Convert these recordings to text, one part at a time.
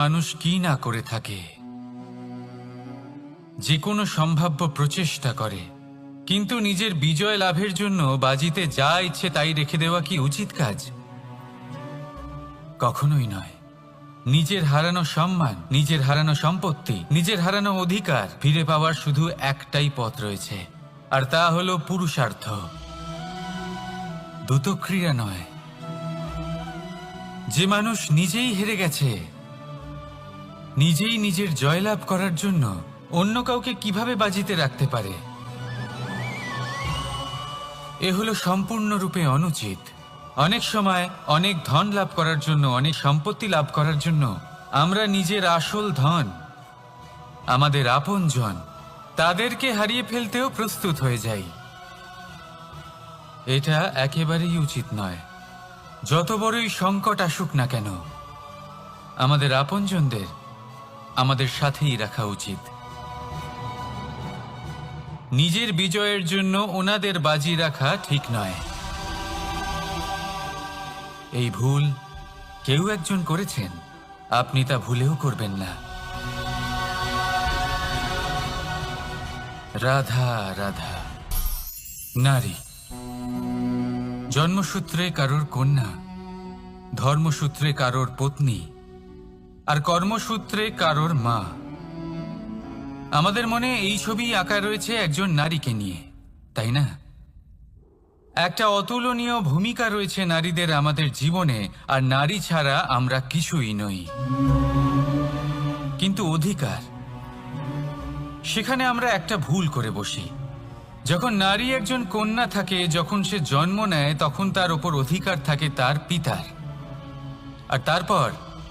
মানুষ কি না করে থাকে। যে কোনো সম্ভাব্য প্রচেষ্টা করে। কিন্তু নিজের বিজয় লাভের জন্য বাজিতে যা ইচ্ছে তাই রেখে দেওয়া কি উচিত কাজ? কখনোই নয়। নিজের হারানো সম্মান, নিজের হারানো সম্পত্তি, নিজের হারানো অধিকার ফিরে পাওয়ার শুধু একটাই পথ রয়েছে, আর তা হলো পুরুষার্থ। দ্রুতক্রিয়া নয়। যে মানুষ নিজেই হেরে গেছে নিজেই নিজের জয়লাভ করার জন্য অন্য কাউকে কীভাবে বাজিতে রাখতে পারে? এ হলো সম্পূর্ণরূপে অনুচিত। অনেক সময় অনেক ধন লাভ করার জন্য, অনেক সম্পত্তি লাভ করার জন্য আমরা নিজের আসল ধন, আমাদের আপনজন তাদেরকে হারিয়ে ফেলতেও প্রস্তুত হয়ে যাই। এটা একেবারেই উচিত নয়। যত বড়ই সংকট আসুক না কেন, আমাদের আপনজনদের আমাদের সাথেই রাখা উচিত। নিজের বিজয়ের জন্য ওনাদের বাজি রাখা ঠিক নয়। এই ভুল কেউ একজন করেছেন, আপনি তা ভুলেও করবেন না। রাধা রাধা, নারী, জন্মসূত্রে কারোর কন্যা, ধর্মসূত্রে কারোর পত্নী আর কর্মসূত্রে কারোর মা। আমাদের মনে এই ছবি আঁকা রয়েছে একজন নারীকে নিয়ে, তাই না? একটা অতুলনীয় ভূমিকা রয়েছে নারীদের আমাদের জীবনে, আর নারী ছাড়া আমরা কিছুই নই। কিন্তু অধিকার। সেখানে আমরা একটা ভুল করে বসি। যখন নারী একজন কন্যা থাকে, যখন সে জন্ম নেয়, তখন তার ওপর অধিকার থাকে তার পিতার। আর তারপর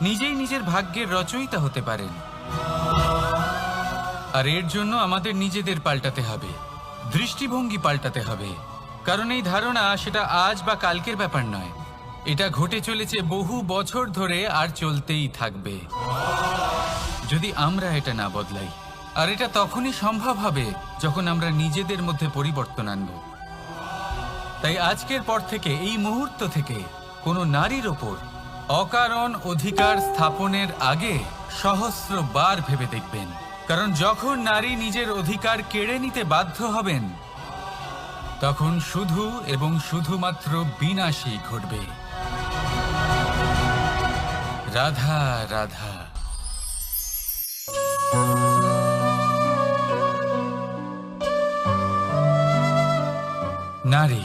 নিজেই নিজের ভাগ্যের রচয়িতা হতে পারেন। আর এর জন্য আমাদের নিজেদের পাল্টাতে হবে। দৃষ্টিভঙ্গি পাল্টাতে হবে। কারণ এই ধারণা সেটা আজ বা কালকের ব্যাপার নয়। এটা ঘটে চলেছে বহু বছর ধরে আর চলতেই থাকবে। যদি আমরা এটা না বদলাই, আর এটা তখনই সম্ভব হবে যখন আমরা নিজেদের মধ্যে পরিবর্তন আনব। তাই আজকের পর থেকে, এই মুহূর্ত থেকে কোনো নারীর ওপর অকারণ অধিকার স্থাপনের আগে সহস্র বার ভেবে দেখবেন। কারণ যখন নারী নিজের অধিকার কেড়ে নিতে বাধ্য হবেন, তখন শুধু এবং শুধুমাত্র বিনাশই ঘটবে। রাধা রাধা। নারী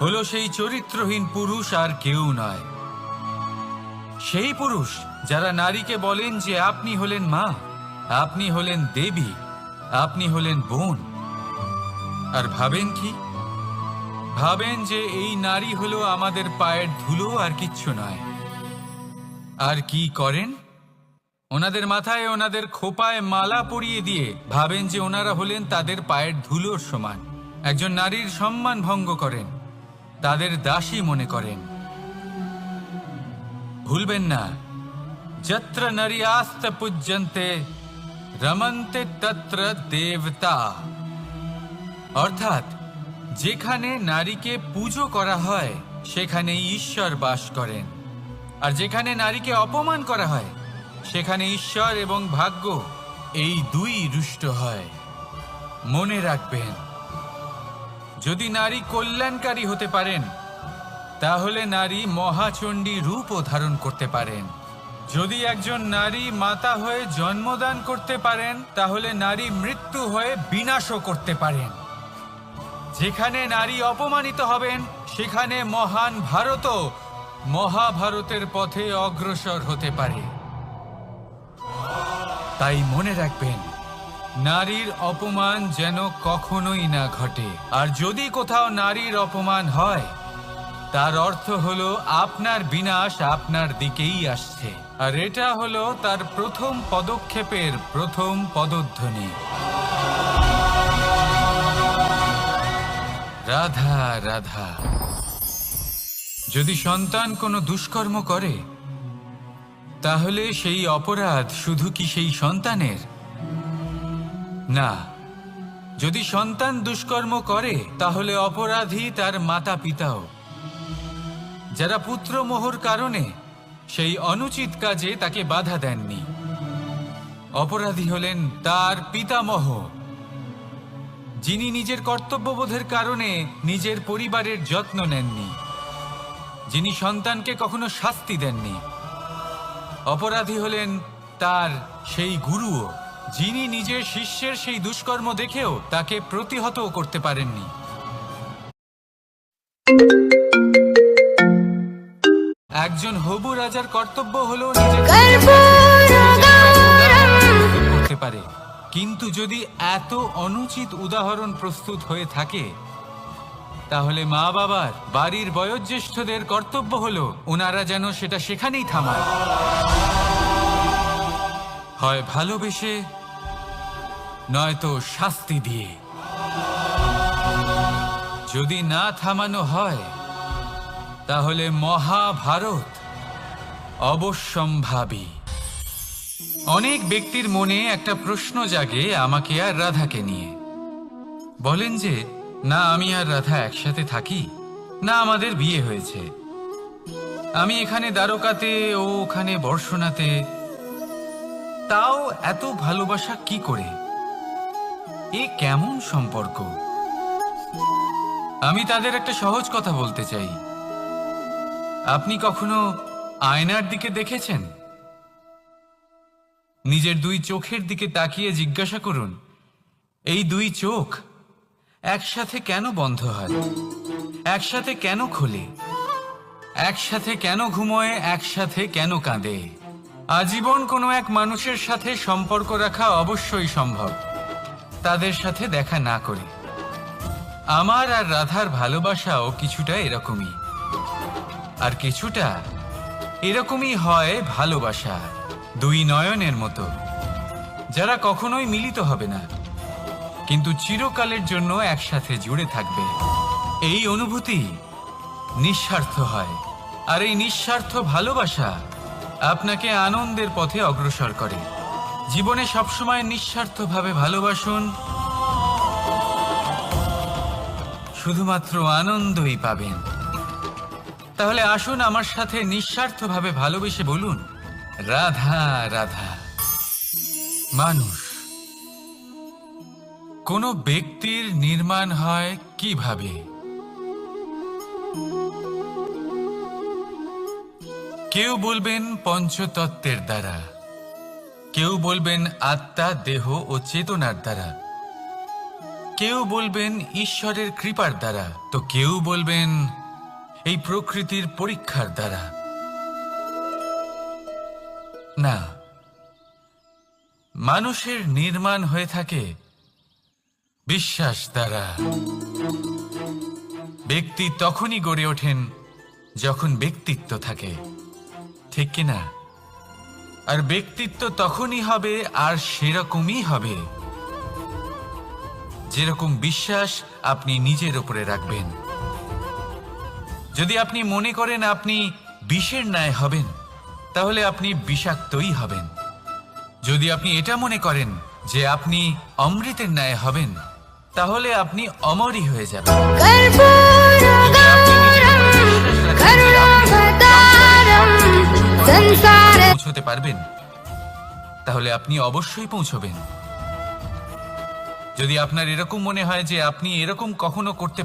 হলো সেই চরিত্রহীন পুরুষ আর কেউ নয়। সেই পুরুষ যারা নারীকে বলেন যে আপনি হলেন মা, আপনি হলেন দেবী, আপনি হলেন বোন। আর ভাবেন কি? ভাবেন যে এই নারী হলো আমাদের পায়ের ধুলো আর কিচ্ছু নয়। আর কি করেন? ওনাদের মাথায় ওনাদের খোপায় মালা পরিয়ে দিয়ে ভাবেন যে ওনারা হলেন তাদের পায়ের ধুলোর সমান। একজন নারীর সম্মান ভঙ্গ করেন। তাদের দাসী মনে করেন। ভুলবেন না। যত্র নারী আস্ত পূজ্যন্তে, রমন্তে তত্র দেবতা। অর্থাৎ, যেখানে নারীকে পুজো করা হয় সেখানে ঈশ্বর বাস করেন। আর যেখানে নারীকে অপমান করা হয়, সেখানে ঈশ্বর এবং ভাগ্য এই দুই রুষ্ট হয়। মনে রাখবেন যদি নারী কল্যাণকারী হতে পারেন, তাহলে নারী মহাচণ্ডী রূপও ধারণ করতে পারেন। যদি একজন নারী মাতা হয়ে জন্মদান করতে পারেন, তাহলে নারী মৃত্যু হয়ে বিনাশও করতে পারেন। যেখানে নারী অপমানিত হবেন, সেখানে মহান ভারতও মহাভারতের পথে অগ্রসর হতে পারে। তাই মনে রাখবেন নারীর অপমান যেন কখনোই না ঘটে। আর যদি কোথাও নারীর অপমান হয়, তার অর্থ হলো আপনার বিনাশ আপনার দিকেই আসছে। আর এটা হলো তার প্রথম পদক্ষেপের প্রথম পদধ্বনি। রাধা রাধা। যদি সন্তান কোনো দুষ্কর্ম করে, তাহলে সেই অপরাধ শুধু কি সেই সন্তানের? না। যদি সন্তান দুষ্কর্ম করে, তাহলে অপরাধী তার মাতা পিতাও যারা পুত্রমোহর কারণে সেই অনুচিত কাজে তাকে বাধা দেননি। অপরাধী হলেন তার পিতামহ। যিনি নিজের কর্তব্যবোধের কারণে নিজের পরিবারের যত্ন নেননি। যিনি সন্তানকে কখনো শাস্তি দেননি। অপরাধী হলেন তার সেই গুরুও। যিনি নিজের শিষ্যের সেই দুষ্কর্ম দেখেও তাকে প্রতিহত করতে পারেননি। একজন হবু রাজার কর্তব্য হলো করতে পারে। কিন্তু যদি এত অনুচিত উদাহরণ প্রস্তুত হয়ে থাকে, তাহলে মা বাবার বাড়ির বয়োজ্যেষ্ঠদের কর্তব্য হলো ওনারা যেন সেটা সেখানেই থামায়। হয় ভালোবেসে, নয়তো শাস্তি দিয়ে। যদি না থামানো হয়, তাহলে মহাভারত অবশ্যম্ভাবী। অনেক ব্যক্তির মনে একটা প্রশ্ন জাগে আমাকে আর রাধাকে নিয়ে। বলেন যে, না, আমি আর রাধা একসাথে থাকি, না আমাদের বিয়ে হয়েছে। আমি এখানে দ্বারকাতে ও ওখানে বর্ষণাতে তাও এত ভালোবাসা কি করে? এ কেমন সম্পর্ক? আমি তাদের একটা সহজ কথা বলতে চাই। আপনি কখনো আয়নার দিকে দেখেছেন? নিজের দুই চোখের দিকে তাকিয়ে জিজ্ঞাসা করুন, এই দুই চোখ একসাথে কেন বন্ধ হয়? একসাথে কেন খোলে? একসাথে কেন ঘুমোয়? একসাথে কেন কাঁদে? আজীবন কোনো এক মানুষের সাথে সম্পর্ক রাখা অবশ্যই সম্ভব। তাদের সাথে দেখা না করে। আমার আর রাধার ভালোবাসাও কিছুটা এরকমই। আর কিছুটা এরকমই হয় ভালোবাসা, দুই নয়নের মতো, যারা কখনোই মিলিত হবে না। কিন্তু চিরকালের জন্য একসাথে জুড়ে থাকবে। এই অনুভূতি নিঃস্বার্থ হয়। আর এই নিঃস্বার্থ ভালোবাসা আপনাকে আনন্দের পথে অগ্রসর করে। জীবনে সবসময় নিঃস্বার্থভাবে ভালোবাসুন। শুধুমাত্র আনন্দই পাবেন। তাহলে আসুন আমার সাথে নিঃস্বার্থভাবে ভালোবেসে বলুন, রাধা রাধা। মানুষ, কোনো ব্যক্তির নির্মাণ হয় কীভাবে? কেউ বলবেন পঞ্চতত্ত্বের দ্বারা। কেউ বলবেন আত্মা, দেহ ও চেতনার দ্বারা। কেউ বলবেন ঈশ্বরের কৃপার দ্বারা। তো কেউ বলবেন এই প্রকৃতির পরীক্ষার দ্বারা। না, মানুষের নির্মাণ হয়ে থাকে বিশ্বাস দ্বারা। ব্যক্তি তখনই গড়ে ওঠেন যখন ব্যক্তিত্ব থাকে। ঠিক কিনা? আর ব্যক্তিত্ব তখনই হবে আর সেরকমই হবে। যেরকম বিশ্বাস আপনি নিজের উপরে রাখবেন। যদি আপনি মনে করেন আপনি বিষের ন্যায় হবেন, তাহলে আপনি বিষাক্তই হবেন। যদি আপনি এটা মনে করেন যে আপনি অমৃতের ন্যায় হবেন, তাহলে আপনি অমরই হয়ে যাবেন। পৌঁছতে পারবেন, তাহলে আপনি অবশ্যই পৌঁছবেন। যদি আপনার এরকম মনে হয় যে আপনি এরকম কখনো করতে